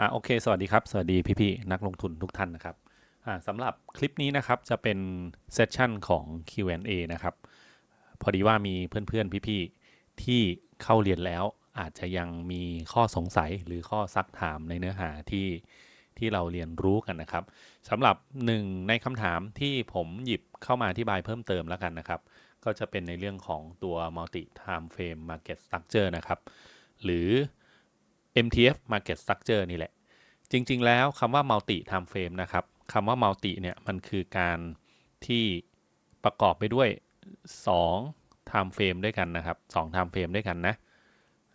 อ่าโอเค สวัสดีครับ สวัสดีพี่ๆนักลงทุนทุกท่านนะครับอ่าสำหรับคลิปนี้นะครับจะเป็นเซสชันของ Q&A นะครับ พอดีว่ามีเพื่อนๆพี่ๆที่เข้าเรียนแล้วอาจจะยังมีข้อสงสัยหรือข้อซักถามในเนื้อหาที่ที่เราเรียนรู้กันนะครับสำหรับหนึ่งในคำถามที่ผมหยิบเข้ามาอธิบายเพิ่มเติมแล้วกันนะครับ ก็จะเป็นในเรื่องของตัว multi time frame market structure นะครับ หรือ MTF market structure นี่แหละ จริง ๆ แล้วคำว่า multi time frame นะครับคำว่า multi เนี่ยมันคือการที่ประกอบไปด้วย 2 time frame ด้วยกันนะครับ2 time frame ด้วยกันนะ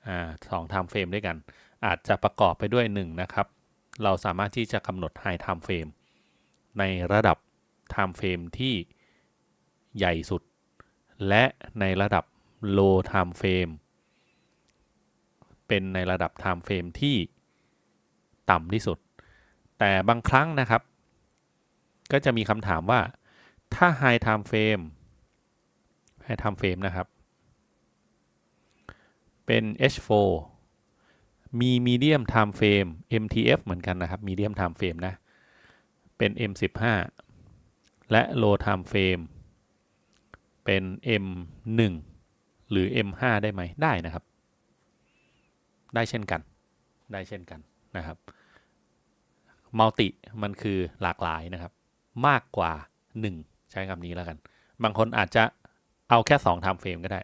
อ่าสอง time frame ด้วยกัน อาจจะประกอบไปด้วย1นะครับเราสามารถที่จะกำหนด high time frame ในระดับ time frame ที่ใหญ่สุด และในระดับ low time frame เป็นในระดับ time frame ที่ต่ำที่สุด แต่บางครั้งนะครับ ก็จะมีคำถามว่าถ้า high time frame high time frame นะครับ เป็น H4 มี medium time frame MTF เหมือนกันนะครับ medium time frame นะ เป็น M15 และ low time frame เป็น M1 หรือ M5 ได้ไหมได้นะครับ ได้เช่นกัน ได้เช่นกันนะครับมัลติมันคือหลากหลายนะครับ มากกว่า 1 ใช้คำนี้แล้วกัน บางคนอาจจะเอาแค่2 time frame ก็ได้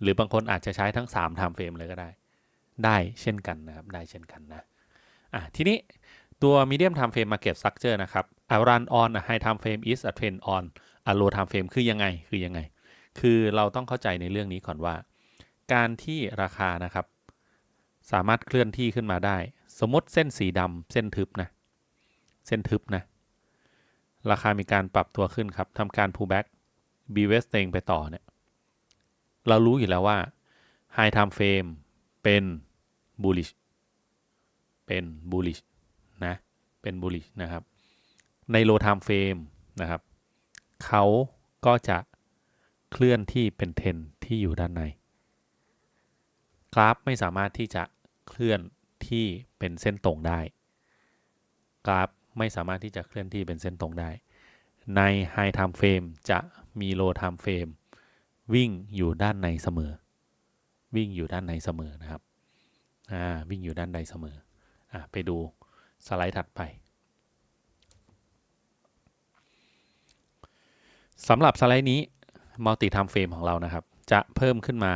หรือบางคนอาจจะใช้ทั้ง3 time frame เลยก็ได้ ได้เช่นกันนะครับ ได้เช่นกันนะอะทีนี้ตัว medium time frame market structure นะครับ a run on a high time frame is a trend on a low time frame คือยังไง คือยังไง คือเราต้องเข้าใจในเรื่องนี้ก่อนว่า การที่ราคานะครับ สามารถเคลื่อนที่ขึ้นมาได้ สมมติเส้นสีดำเส้นทึบนะ เส้นทึบนะ ราคามีการปรับตัวขึ้นครับทำการ pullback b w e s t เองไปต่อเนี่ย เรารู้อยู่แล้วว่า high time frame เป็น bullish เป็น bullish นะ เป็น bullish นะครับ ใน low time frame นะครับ เขาก็จะเคลื่อนที่เป็นเทนที่อยู่ด้านใน กราฟไม่สามารถที่จะ เคลื่อนที่เป็นเส้นตรงได้ กราฟไม่สามารถที่จะเคลื่อนที่เป็นเส้นตรงได้ ใน High Time Frame จะมี Low Time Frame วิ่งอยู่ด้านในเสมอ วิ่งอยู่ด้านในเสมอนะครับอ่าวิ่งอยู่ด้านในเสมออ่าไปดูสไลด์ถัดไปสำหรับสไลด์นี้ Multi Time Frame ของเรานะครับ จะเพิ่มขึ้นมา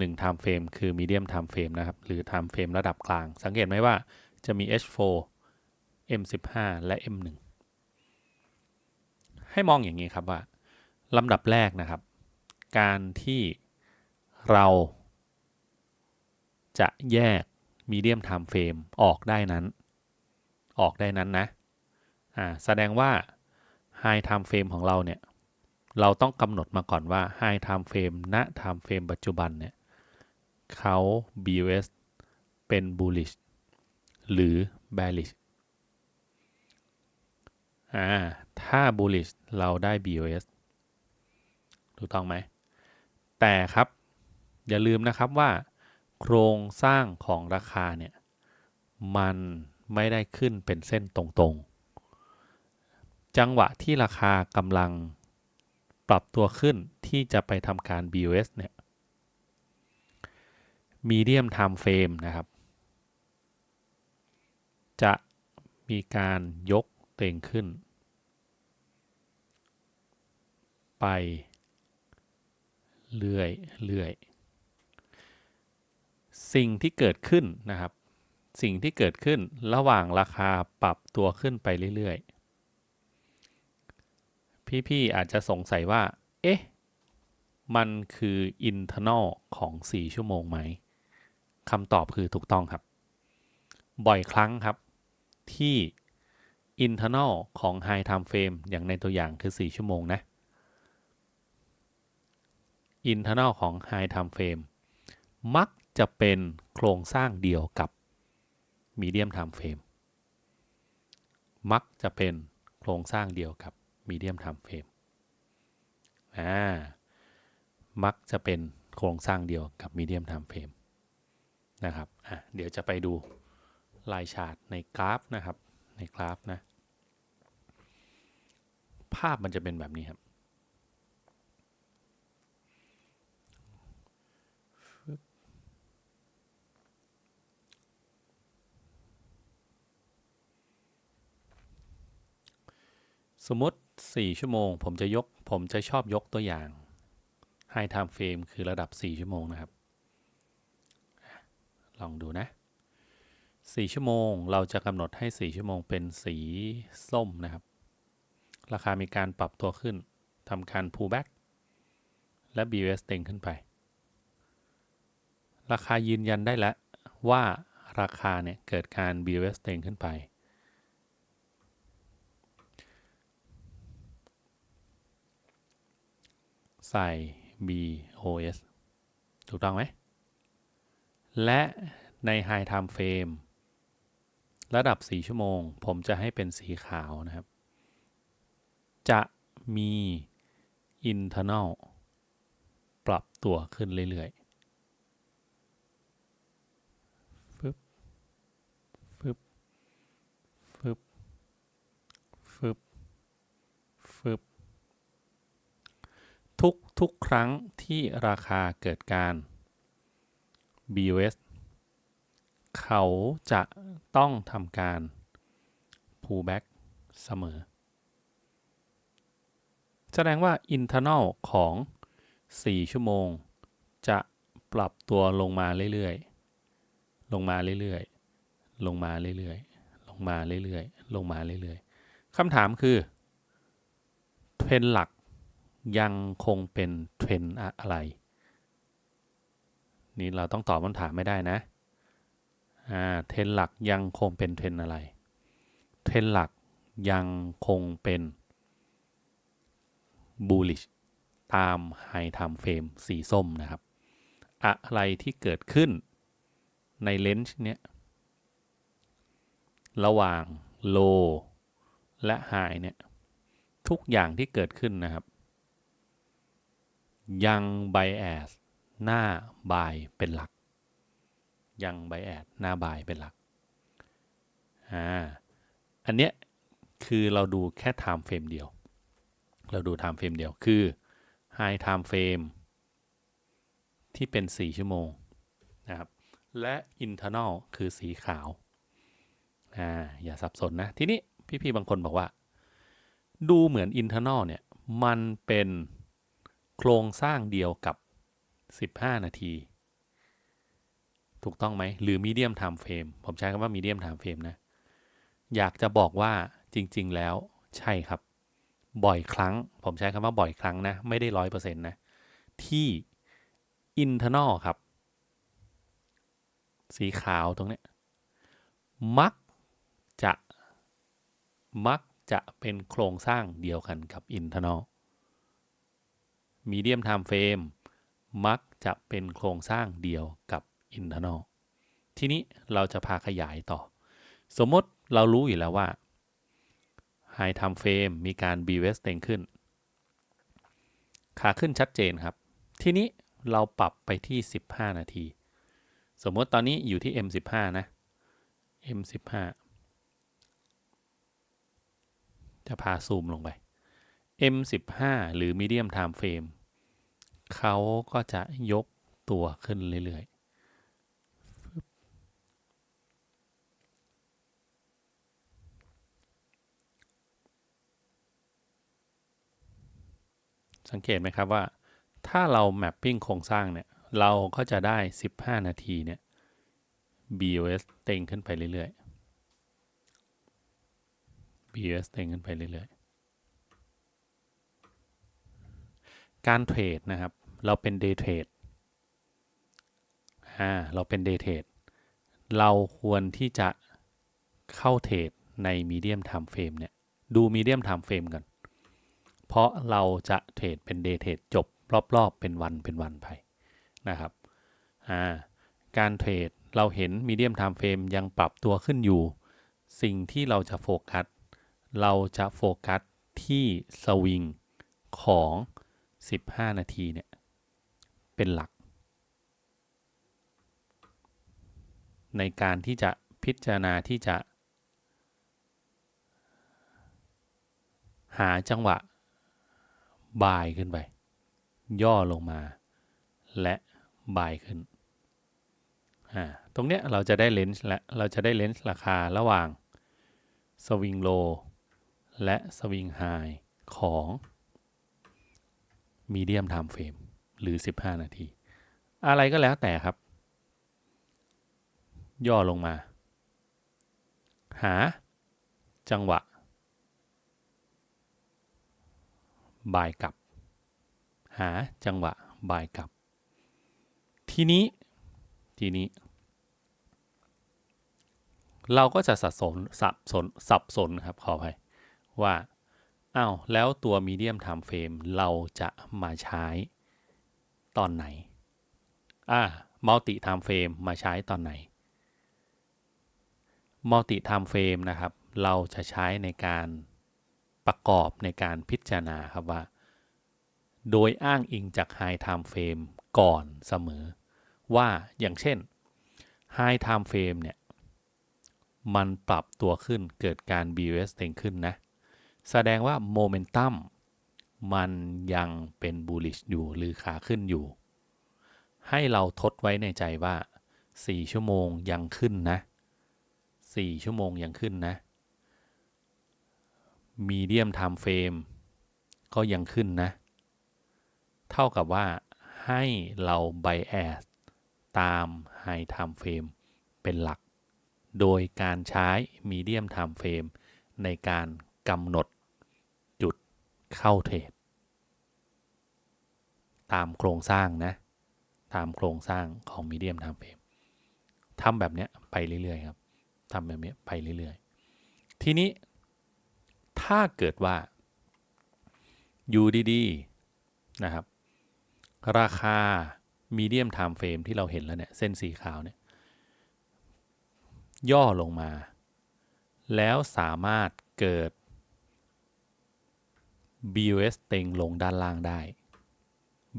1 time frame คือ medium time frame นะครับ หรือ time frame ระดับกลาง สังเกตไหมว่าจะมี H4 M15 และ M1 ให้มองอย่างนี้ครับว่าลำดับแรกนะครับ การที่เราจะแยก medium time frame ออกได้นั้น ออกได้นั้นนะอ่าแสดงว่า high time frame ของเราเนี่ยเราต้องกำหนดมาก่อนว่า high time frame ณ time frame ปัจจุบันเนี่ย เขา BOS เป็น bullish หรือ bearish อ่า ถ้า bullish เราได้ BOS ถูกต้องไหม แต่ครับ อย่าลืมนะครับว่า โครงสร้างของราคาเนี่ย มันไม่ได้ขึ้นเป็นเส้นตรงๆ จังหวะที่ราคากำลังปรับตัวขึ้นที่จะไปทำการ BOS เนี่ย medium time frame นะครับ จะมีการยกเต่งขึ้น ไป เรื่อยเรื่อยสิ่งที่เกิดขึ้นนะครับ สิ่งที่เกิดขึ้นระหว่างราคาปรับตัวขึ้นไปเรื่อยๆ พี่ ๆ อาจจะสงสัยว่า เอ๊ะ มันคือ internal ของ 4 ชั่วโมงไหม คำตอบคือถูกต้องครับ บ่อยครั้งครับที่ internal ของ high time frame อย่างในตัวอย่างคือ 4 ชั่วโมงนะ internal ของ high time frame มักจะเป็นโครงสร้างเดียวกับ medium time frame มักจะเป็นโครงสร้างเดียวกับ medium time frame อ่า มักจะเป็นโครงสร้างเดียวกับ medium time frame นะครับอะเดี๋ยวจะไปดูลายชาร์ตในกราฟนะครับในกราฟนะภาพมันจะเป็นแบบนี้ครับสมมติ 4 ชั่วโมง ผมจะยก ผมจะชอบยกตัวอย่าง High Time Frame คือระดับ 4 ชั่วโมงนะครับ ลองดูนะ4ชั่วโมงเราจะกำหนดให้ 4 ชั่วโมงเป็นสีส้มนะครับ ราคามีการปรับตัวขึ้นทำการ pullback และ BOS เต็งขึ้นไป ราคายืนยันได้แล้วว่าราคาเนี่ยเกิดการ BOS เต็งขึ้นไปใส่ BOS ถูกต้องไหม และใน High Time Frame ระดับ 4 ชั่วโมง ผมจะให้เป็นสีขาวนะครับ จะมี internal ปรับตัวขึ้นเรื่อยๆฟึบฟึบฟึบฟึบฟึบทุกทุกครั้งที่ราคาเกิดการ BOS เขาจะต้องทำการ pullback เสมอ แสดงว่า internal ของ 4 ชั่วโมง จะปรับตัวลงมาเรื่อยๆ ลงมาเรื่อยๆ ลงมาเรื่อยๆ ลงมาเรื่อยๆ ลงมาเรื่อยๆ คำถามคือ เทรนหลักยังคงเป็นเทรนอะไร นี่เราต้องตอบคำถามไม่ได้นะอ่าเทรนหลักยังคงเป็นเทรนอะไร เทรนหลักยังคงเป็น bullish ตาม High Time Frame สีส้มนะครับ อะไรที่เกิดขึ้นในเลนส์เนี้ยระหว่าง low และ high เนี่ยทุกอย่างที่เกิดขึ้นนะครับ ยัง bias หน้า buy เป็นหลัก ยัง bias หน้า buy เป็นหลักอ่าอันเนี้ยคือเราดูแค่ time frame เดียว เราดู time frame เดียวคือ high time frame ที่เป็น 4 ชั่วโมงนะครับและ internal คือสีขาวอ่าอย่าสับสนนะ ทีนี้พี่ๆบางคนบอกว่า ดูเหมือน internal เนี่ย มันเป็นโครงสร้างเดียวกับ 15 นาที ถูกต้องไหม หรือ medium time frame ผมใช้คำว่า medium time frame นะ อยากจะบอกว่าจริง ๆ แล้วใช่ครับ บ่อยครั้ง ผมใช้คำว่าบ่อยครั้งนะ ไม่ได้ร้อยเปอร์เซ็นต์นะ ที่ internal ครับ สีขาวตรงนี้ มักจะมักจะเป็นโครงสร้างเดียวกันกับ internal medium time frame มักจะเป็นโครงสร้างเดียวกับ internal ทีนี้เราจะพาขยายต่อ สมมติเรารู้อยู่แล้วว่า High Time Frame มีการ BWS เต็งขึ้น ขาขึ้นชัดเจนครับ ทีนี้เราปรับไปที่ 15 นาที สมมติตอนนี้อยู่ที่ M15 นะ M15 จะพาซูมลงไป M15 หรือ Medium Time Frame เขาก็จะยกตัวขึ้นเรื่อยๆ สังเกตไหมครับว่า ถ้าเรา mapping โครงสร้างเนี่ย เราก็จะได้ 15 นาทีเนี่ย BOS เต็งขึ้นไปเรื่อยๆ BOS เต็งขึ้นไปเรื่อยๆ การเทรดนะครับ เราเป็น day trade อ่าเราเป็น day trade เราควรที่จะเข้าเทรดใน medium time frame เนี่ยดู medium time frame กัน เพราะเราจะเทรดเป็น day trade จบรอบๆ เป็นวันเป็นวันไปนะครับอ่าการเทรดเราเห็น medium time frame ยังปรับตัวขึ้นอยู่ สิ่งที่เราจะโฟกัส เราจะโฟกัสที่สวิงของ 15 นาทีเนี่ย เป็นหลัก ในการที่จะพิจารณาที่จะ หาจังหวะบ่ายขึ้นไป ย่อลงมา และบ่ายขึ้น ตรงเนี้ยเราจะได้เลนส์และเราจะได้เลนส์ราคาระหว่างสวิงโลและสวิงไฮของ มีเดียมไทม์เฟรมหรือ 15 นาที อะไรก็แล้วแต่ครับ ย่อลงมา หา จังหวะบายกลับ หาจังหวะบายกลับ ทีนี้ทีนี้ เราก็จะสับสนสับสนสับสนครับขออภัยว่า อ้าวแล้วตัว medium time frame เราจะมาใช้ตอนไหน อ่า multi time frame มาใช้ตอนไหน multi time frame นะครับ เราจะใช้ในการประกอบในการพิจารณาครับว่า โดยอ้างอิงจาก high time frame ก่อนเสมอ ว่าอย่างเช่น high time frame เนี่ย มันปรับตัวขึ้นเกิดการ BOS เต็งขึ้นนะ แสดงว่าโมเมนตัมมันยังเป็นบูลิชอยู่หรือขาขึ้นอยู่ ให้เราทดไว้ในใจว่า 4 ชั่วโมงยังขึ้นนะ4ชั่วโมงยังขึ้นนะมีเดียมไทม์เฟรมก็ยังขึ้นนะ เท่ากับว่าให้เราไบแอสตามไฮไทม์เฟรมเป็นหลัก โดยการใช้มีเดียมไทม์เฟรมในการกำหนด เข้าเทรด ตามโครงสร้างนะ ตามโครงสร้างของมีเดียมทำเฟรมทำแบบเนี้ยไปเรื่อยๆครับทำแบบนี้ไปเรื่อยๆ ทีนี้ถ้าเกิดว่าอยู่ดีๆนะครับ ราคามีเดียมไทม์เฟรมที่เราเห็นแล้วเนี่ย เส้นสีขาวเนี่ย ย่อลงมา แล้วสามารถเกิด BUS เต็งลงด้านล่างได้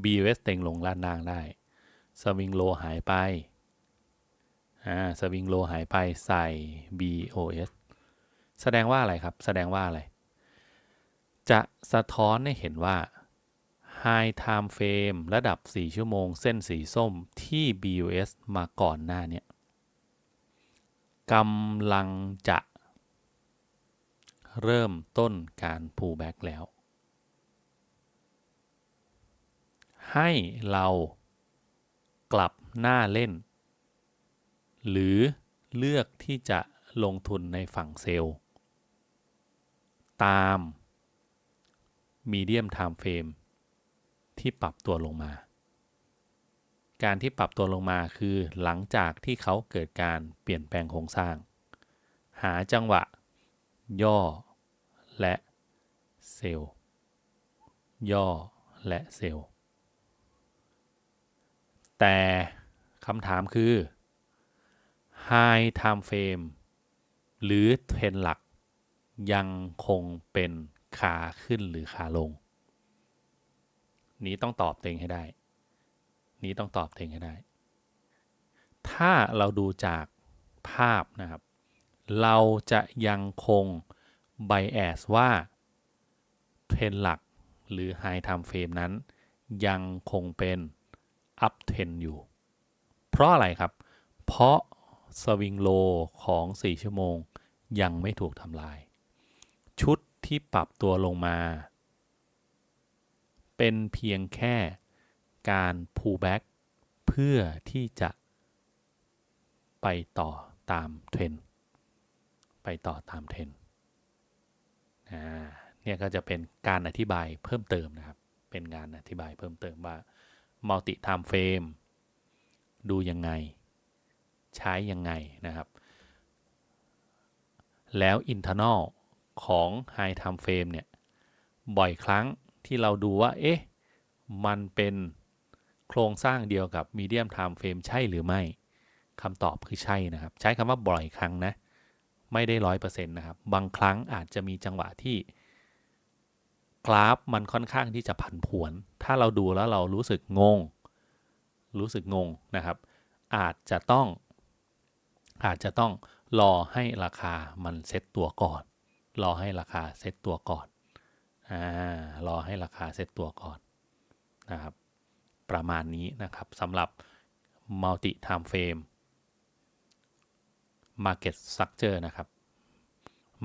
BUS เต็งลงด้านล่างได้ สวิงโลหายไป อ่า สวิงโลหายไปใส่ BOS แสดงว่าอะไรครับ แสดงว่าอะไร จะสะท้อนให้เห็นว่า High Time Frame ระดับ 4 ชั่วโมง เส้นสีส้มที่ BUS มาก่อนหน้านี้กำลังจะเริ่มต้นการ pullback แล้ว ให้เรากลับหน้าเล่น หรือเลือกที่จะลงทุนในฝั่งเซลล์ ตาม medium time frame ที่ปรับตัวลงมา การที่ปรับตัวลงมาคือหลังจากที่เขาเกิดการเปลี่ยนแปลงโครงสร้าง หาจังหวะ ย่อ และเซลล์ ย่อและเซลล์ แต่คำถามคือ High Time Frame หรือเทรนหลัก ยังคงเป็นขาขึ้นหรือขาลง นี้ต้องตอบเต็งให้ได้ นี้ต้องตอบเต็งให้ได้ ถ้าเราดูจากภาพนะครับ เราจะยังคง bias ว่าเทรนหลักหรือ High Time Frame นั้น ยังคงเป็น อัพเทนอยู่ เพราะอะไรครับ เพราะสวิงโลของ 4 ชั่วโมงยังไม่ถูกทำลาย ชุดที่ปรับตัวลงมา เป็นเพียงแค่การ pullback เพื่อที่จะไปต่อตามเทรนไปต่อตามเทรนเนี่ยก็จะเป็นการอธิบายเพิ่มเติมนะครับ เป็นงานอธิบายเพิ่มเติมว่า multi time frame ดูยังไง ใช้ยังไงนะครับ แล้ว internal ของ high time frame เนี่ย บ่อยครั้งที่เราดูว่า เอ๊ะ มันเป็นโครงสร้างเดียวกับ medium time frame ใช่หรือไม่คำตอบคือใช่นะครับ ใช้คำว่าบ่อยครั้งนะ ไม่ได้ร้อยเปอร์เซ็นต์นะครับ บางครั้งอาจจะมีจังหวะที่ กราฟมันค่อนข้างที่จะผันผวน ถ้าเราดูแล้วเรารู้สึกงง รู้สึกงงนะครับ อาจจะต้อง อาจจะต้องรอให้ราคามันเซ็ตตัวก่อน รอให้ราคาเซ็ตตัวก่อน อ่า รอให้ราคาเซ็ตตัวก่อนนะครับ ประมาณนี้นะครับสำหรับ multi time frame market structure นะครับ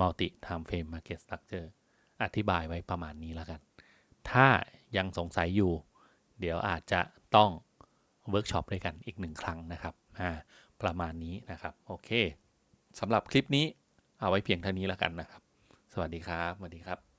multi time frame market structure อธิบายไว้ประมาณนี้แล้วกัน ถ้ายังสงสัยอยู่ เดี๋ยวอาจจะต้องเวิร์กช็อปด้วยกันอีกหนึ่งครั้งนะครับประมาณนี้นะครับโอเคสำหรับคลิปนี้เอาไว้เพียงเท่านี้แล้วกันนะครับ สวัสดีครับสวัสดีครับ